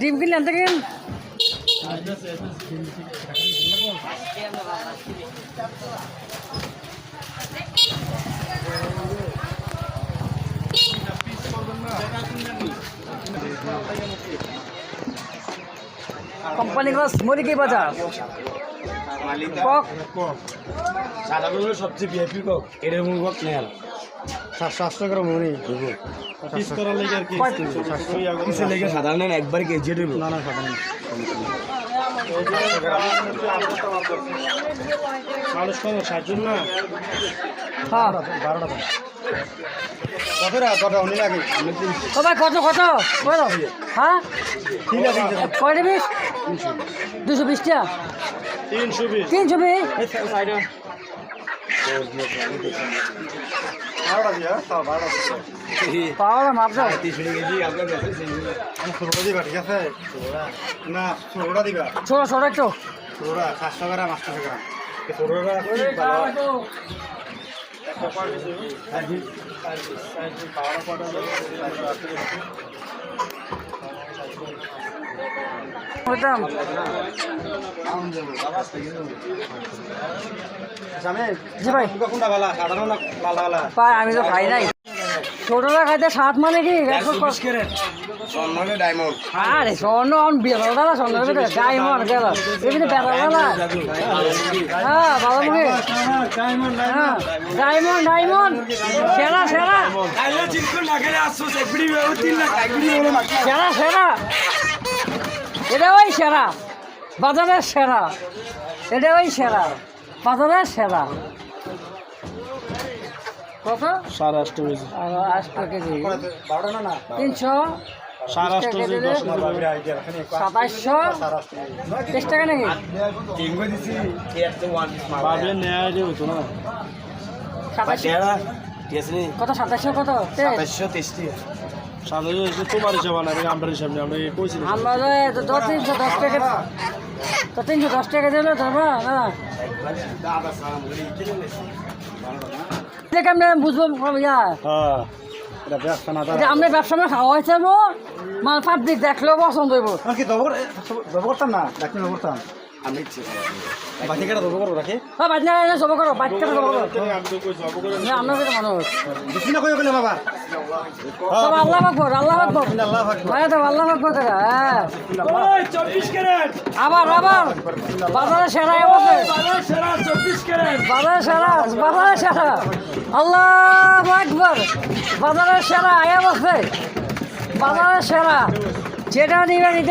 ডিম কিনলে আনতে কিন কোম্পানি গছ মুরগি বাজার কক সাদাগুলো সবচেয়ে বিএপি কক এর মুখ কক নেল স্বাস্থ্য করে মনে পিস করার লেগে আর কি কয়- কিসের লেগে সাধারণ একবার কেজি দেবো না না সাধারণ মানুষ কম সাতজন না। হ্যাঁ। বারোটা কত কত? হ্যাঁ? কয়টা বিশ? দুশো বিশ টাকা তিনশো বিশ। তিনশো বিশ? বারোটা দিয়া তাও বারোটা পাওয়া মাপ দাও তিনশো কেজি আপনার কাছে ষোলোটা দিবা ঠিক আছে না ষোলোটা দিবা ছোট ছোট একটু ষোলোটা সাতশো গ্রাম আটশো গ্রাম ষোলোটা ওইটাম জি ভাই। কোনটা ভালো? সাধারণ না লাল ভালো পাই আমি তো খাই নাই। ছোটরা খাইতে সাত মানে কি? আরে স্বর্ণ গেল। এমনি হ্যাঁ মুখে হ্যাঁ ডায়মন্ড। ডায়মন্ড সেরা সেরা। এটা ওই সেরা। বাজারের সেরা। এটা ওই সেরা। বাজারের সেরা। কত? সাড়ে আটশো কেজি। আটশো কেজি। তিনশো? সাতাশশো? তেইশ টাকা নাকি? সাতাশশো? কত? সাতাশশো কত? তেইশ সাতাশশো এসে তোমার হিসাব না আমরা হিসাব নেই আমরা কইছি আমরা তো তো তিনশো দশ টাকা তো তিনশো দশ টাকা দিলে ধরবা না? এটা বুঝব ইয়া? হ্যাঁ এটা ব্যবসা না এটা আমরা ব্যবসা না খাওয়া হয়েছে মাল পাবলিক দেখলেও পছন্দ হইব। কি করতাম না? ডাক্তার করতাম। আমি বাকি কেটা দবর করব রাখি হ্যাঁ বাচ্চা না সব করো বাচ্চা সব করো আমি তো কই জব করে না আমরা তো মানুষ বেশি না কই গেলে বাবা? সব আল্লাহ আকবর আল্লাহ আকবর আল্লাহ আকবার হ্যাঁ তো আল্লাহ আকবর করে হ্যাঁ ওই 24 ক্যারেট আবার আবার বাজারে সেরা এবছর বাজার সেরা 24 ক্যারেট বাজারে সেরা বাজারে সেরা আল্লাহ আকবর বাজারে সেরা বাজারে সেরা যেটা নিবে নিতে